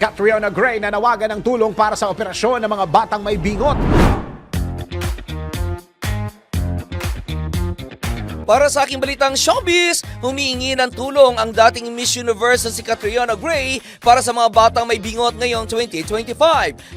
Catriona Gray nanawagan ng tulong para sa operasyon ng mga batang may bingot. Para sa aking balitang showbiz, humihingi ng tulong ang dating Miss Universe na si Catriona Gray para sa mga batang may bingot ngayong 2025.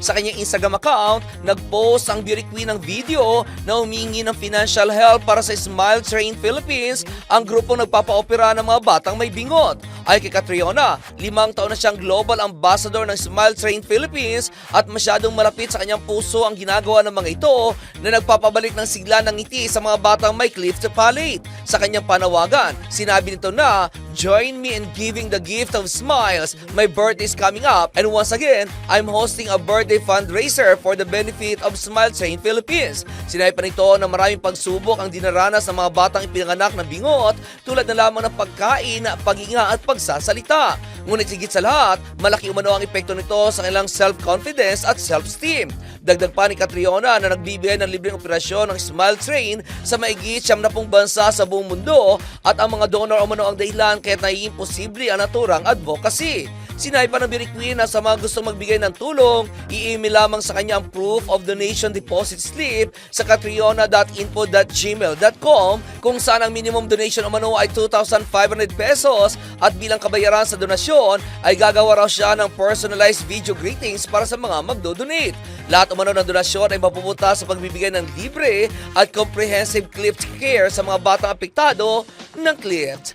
Sa kanyang Instagram account, nag-post ang beauty queen ng video na humihingi ng financial help para sa Smile Train Philippines, ang grupong nagpapaopera ng mga batang may bingot. Ay kay Catriona, limang taon na siyang global ambassador ng Smile Train Philippines at masyadong malapit sa kanyang puso ang ginagawa ng mga ito na nagpapabalik ng sigla ng ngiti sa mga batang may cliff to palate. Sa kanyang panawagan, sinabi nito na, Join me in giving the gift of smiles. My birthday is coming up and once again, I'm hosting a birthday fundraiser for the benefit of Smile Train Philippines. Sinabi pa nito na maraming pagsubok ang dinaranas ng mga batang ipinanganak na bingot tulad na lamang ng pagkain, paghinga at pagsasalita. Ngunit sigit sa lahat, malaki umano ang epekto nito sa kanilang self-confidence at self-esteem. Dagdag pa ni Catriona na nagbibigay ng libreng operasyon ng Smile Train sa maigit siyam na pong bansa sa buong mundo at ang mga donor umano ang dahilan kahit naiimposible ang naturang advocacy. Sinabi pa ng Queen na sa mga gustong magbigay ng tulong, i-email lamang sa kanya ang proof of donation deposit slip sa catriona.info.gmail.com kung saan ang minimum donation umano ay 2,500 pesos at bilang kabayaran sa donasyon ay gagawa raw siya ng personalized video greetings para sa mga magdodonate. Lahat umano ng donasyon ay mapupunta sa pagbibigay ng libre at comprehensive clipped care sa mga batang apektado ng clipped